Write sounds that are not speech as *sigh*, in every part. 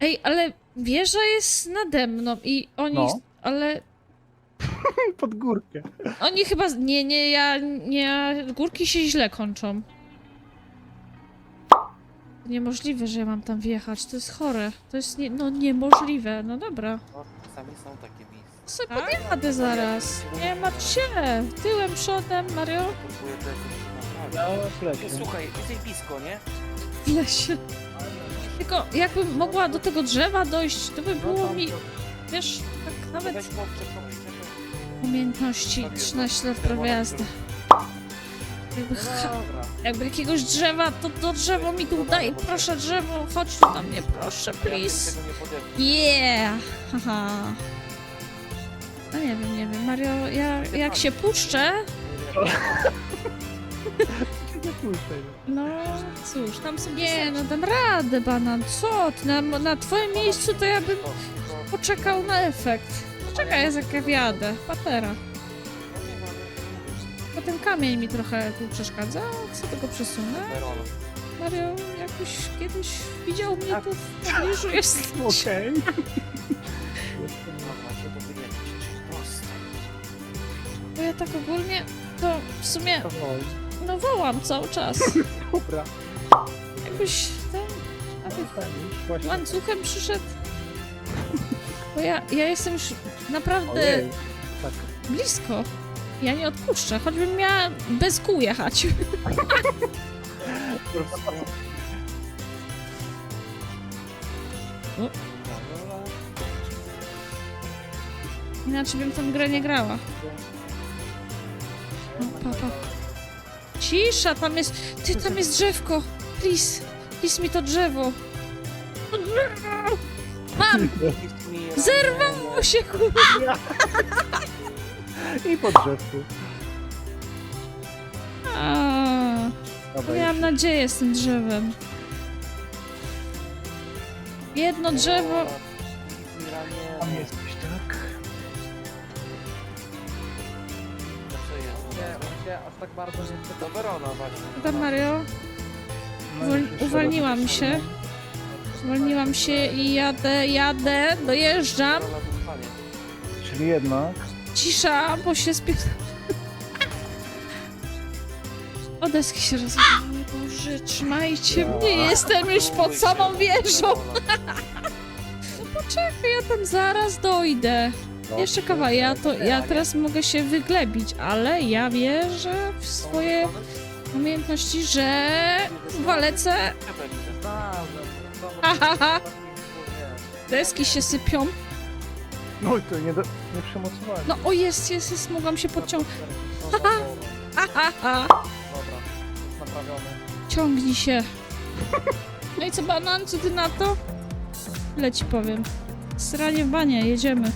Ej, ale wieża jest nade mną i oni... No. Ale *laughs* Pod górkę. oni chyba... Nie, nie, ja... Nie, górki się źle kończą. Niemożliwe, że ja mam tam wjechać. To jest chore. To jest nie, no niemożliwe. No dobra. No, czasami są takie miejsca. Sobie podjadę zaraz. Nie martw się. Tyłem, przodem, Mario. Próbuję to jakoś Ja naprawić. w lesie. Słuchaj, jesteś blisko, nie? W lesie. Tylko jakbym mogła do tego drzewa dojść, to by było mi... Wiesz, tak nawet... Umiejętności 13 lat jazdy. Jakby, ha, Dobra. jakby jakiegoś drzewa, to to drzewo mi tu daj, proszę drzewo, chodź tu do mnie, proszę, please. Yeah! Haha. No nie wiem, nie wiem, Mario, ja jak się puszczę, Nie puszczaj. no cóż, tam sobie, nie, no dam radę, banan, co ty, na, na twoim miejscu to ja bym poczekał na efekt. Czekaj, jest jak ja wjadę, patera. Ja. Bo ten kamień mi trochę tu przeszkadza, chcę tego przesunę. Mario jakoś kiedyś widział mnie tu w pobliżu, jest Okej. To. Proste. Bo ja tak ogólnie, to w sumie. No wołam cały czas. *laughs* Dobra. Jakoś ten, a ty Właśnie. łańcuchem przyszedł. Bo ja, ja jestem już naprawdę Ojej. Tak. blisko. Ja nie odpuszczę, choćbym miała bez kół jechać. *laughs* Inaczej bym tą grę nie grała. O, papa. Cisza, tam jest. Ty, tam jest drzewko. Please. Please mi to drzewo. To drzewo! Mam! Zerwało się, kurwa! I po drzewku. A, Dobra, Miałam nadzieję z tym drzewem. Jedno drzewo. Tam jesteś, się aż tak bardzo nie Do Verona właśnie. Tam Mario. No Uwol- uwolniłam się. Zwolniłam się i jadę, jadę, dojeżdżam. Verona. Czyli jednak. Cisza, bo się spie... *laughs* O deski się rozwijały, Boże, trzymajcie mnie, jestem już pod samą wieżą. *laughs* No poczekaj, ja tam zaraz dojdę. Jeszcze kawa, ja to, ja teraz mogę się wyglebić, ale ja wierzę w swoje umiejętności, że walecę, Ha, ha, ha. deski się sypią. No i to nie, do, nie przemocowali. No o jest, jest, jest, mogłam się podciągnąć. Ha, ha, ha. Dobra, naprawiony. Ciągnij się. No i co, banan, co ty na to? Leci powiem. Sranie w banie, jedziemy.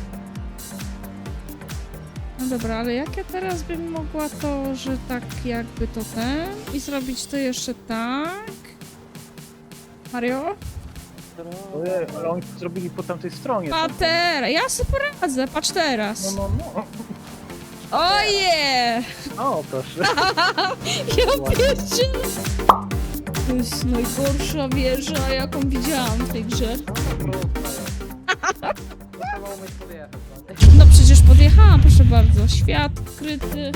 No dobra, ale jak ja teraz bym mogła to, że tak jakby to ten i zrobić to jeszcze tak? Mario? Ojej, ale oni to zrobili po tamtej stronie. Patera, ja sobie poradzę, patrz teraz. No, no, no. Oje! O, proszę. *laughs* Ja pierdzielę! To jest najgorsza wieża, jaką widziałam w tej grze. Trzeba No przecież podjechałam, proszę bardzo. Świat kryty.